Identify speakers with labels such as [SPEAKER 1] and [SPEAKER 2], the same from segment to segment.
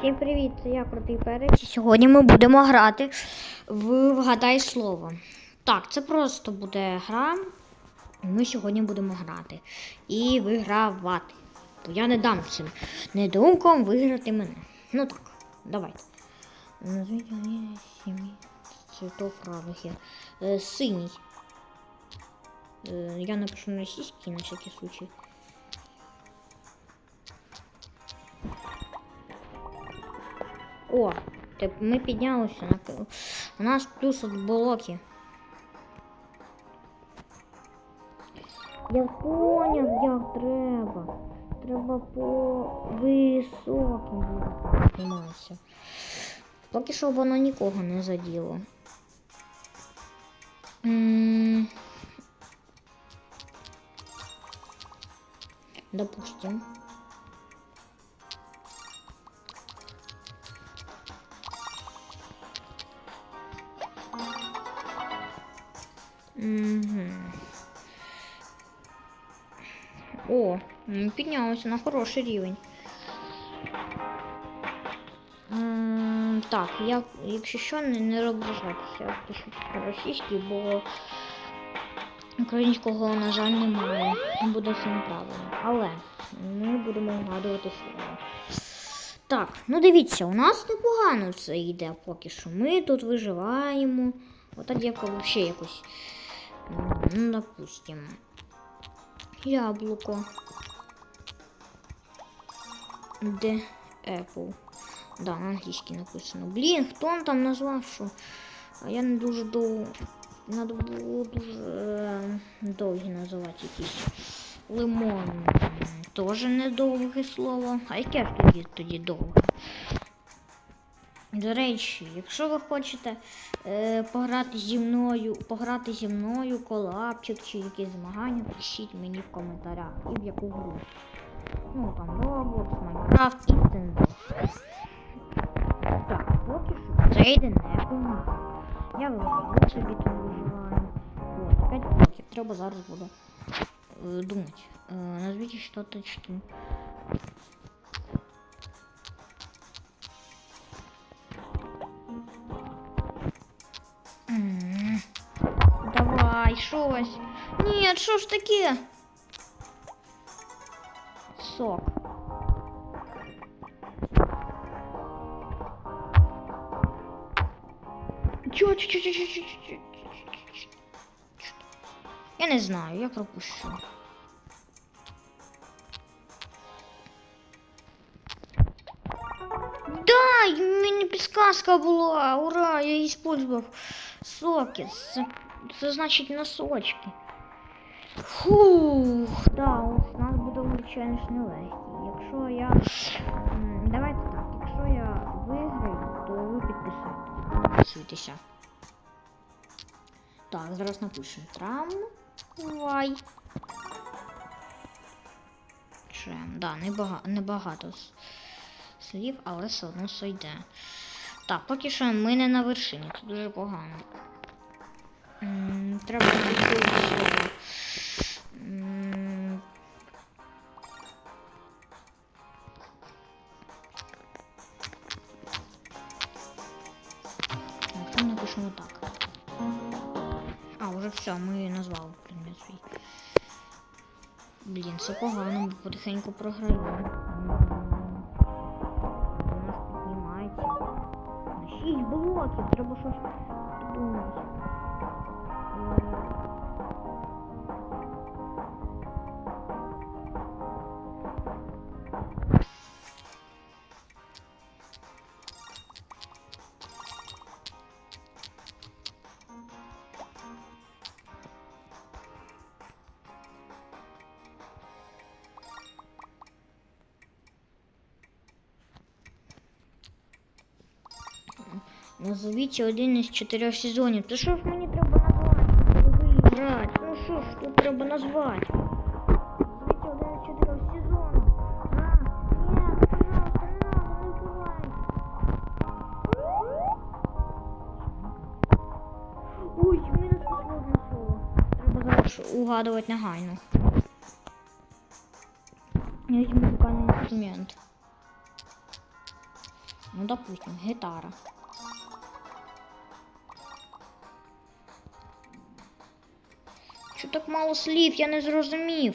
[SPEAKER 1] Всім привіт, це я крутий перець. Сьогодні ми будемо грати в Вгадай слово. Так, це просто буде гра. Ми сьогодні будемо грати і вигравати. Бо я не дам цим недумкам виграти мене. Ну так, давайте. Назвіть мені сім'ї цвітов правих є. Е, синій. Е, я напишу на сіськи на всякий случай. О, ми піднялися на У нас плюс от блоки. Я поняв, як треба. Треба по високим підніматися. Поки що воно нікого не заділо. М, Допустим. Угу. О, ми піднялися на хороший рівень. М, Так, я, якщо що, не, не розбражайтеся, я пишу по-російськи, бо українського, на жаль, немає. Буде все неправильно. Але ми будемо вгадувати слово. Так, ну дивіться, у нас непогано це йде поки що. Ми тут виживаємо. Ота дівка взагалі якось. Ну, допустим. Яблуко. Де Apple. Да, на англійській написано. Блін, хто он там назвав, що? А я не дуже довго. Надо було дуже е, довгі називати якісь. Лимон. Теж недовге слово. А яке тоді тоді довге? До речі, якщо ви хочете е, пограти зі мною, пограти зі мною колапчик чи якісь змагання, пишіть мені в коментарях і в яку гру. Ну там Roblox, Minecraft і. Так, поки що це йде непогано. Я виживу собі там виживаю. От, 5 блоків. Треба зараз буде е, думати. Е, назвіть що Давай, щось. Ні, що ж таке? Сок. Чо, чо, чо, чо, чо, чо, чо, чо, Я не знаю, я пропущу. Да, у мене підсказка була. Ура, я її использовал. Сокет. Це, значить носочки. Фух, да, у нас буде звичайно ж нелегкий. Якщо я. Давайте так, якщо я виграю, то ви. Підписуйтеся. Так, зараз напишемо. Трамвай. Чем, да, небагато, небагато слів, але все одно все йде. Так, поки що ми не на вершині, це дуже погано. Треба знайти слово. М, напишемо так. А, уже все, ми назвали предмет свій. Блін, це погано, бо потихеньку програємо. Нас піднімається. На 6 блоків, треба щось придумати. Назовіть один із чотирьох сезонів. То що ж мені треба назвати, виграти? Ну що ж тут треба назвати? Назвіть один із чотирьох сезонів. А, ні, пожалуйста, не надо, не. Ой, в мене сложне слово. Треба зараз угадувати негайно. Я візьму музикальний інструмент. Ну, допустим, гітара. Чо так мало слів, я не зрозумів.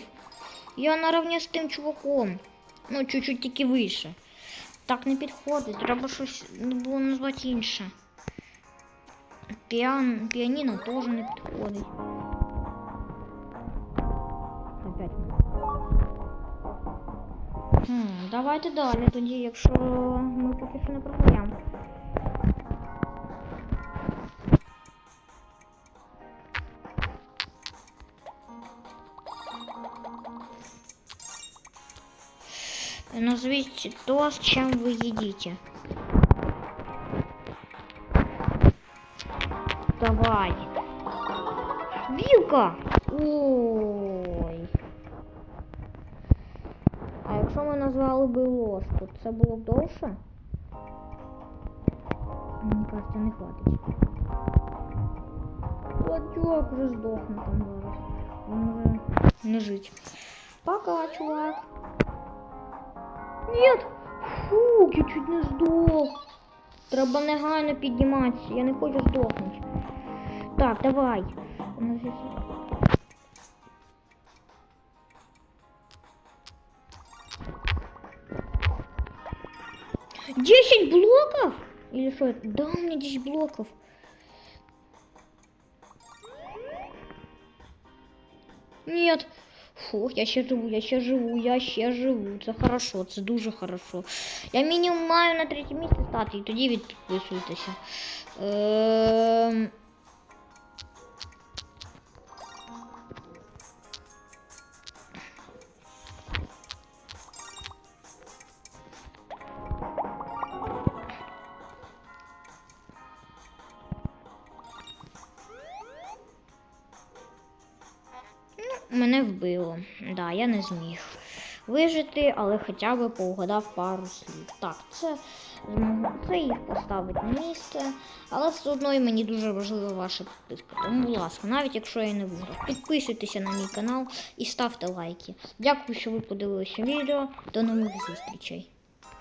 [SPEAKER 1] Я наравні з тим чуваком. Ну, чуть-чуть тільки вище. Так не підходить, треба щось ну, було назвати інше. Піан... Піаніно теж не підходить. Хм, давайте далі тоді, якщо ми поки що не програємо. Назовите то, с чем вы едите. Давай. Вилка! Ой. А якщо ми назвали би ложку, це було б довше? Мені кажется, не хватить. От чувак вже здохне там зараз. Не жить. Пока, чувак. Нет! Фу, я чуть не здох. Треба негайно підніматися, я не хочу здохнути. Так, давай. Десять блоков? Или что? это? Да, у меня 10 блоков. Нет. Фух, я ще живу, я ще живу, я ще живу. Це хорошо, це дуже хорошо. Я мінімум маю на третє місце стати, і тоді відписуйтеся. Ем... Мене вбило. Да, я не зміг вижити, але хоча б поугадав пару слів. Так, це змогу це їх поставить на місце. Але все одно і мені дуже важлива ваша підписка. Тому, будь ласка, навіть якщо я не виграв, підписуйтеся на мій канал і ставте лайки. Дякую, що ви подивилися відео. До нових зустрічей.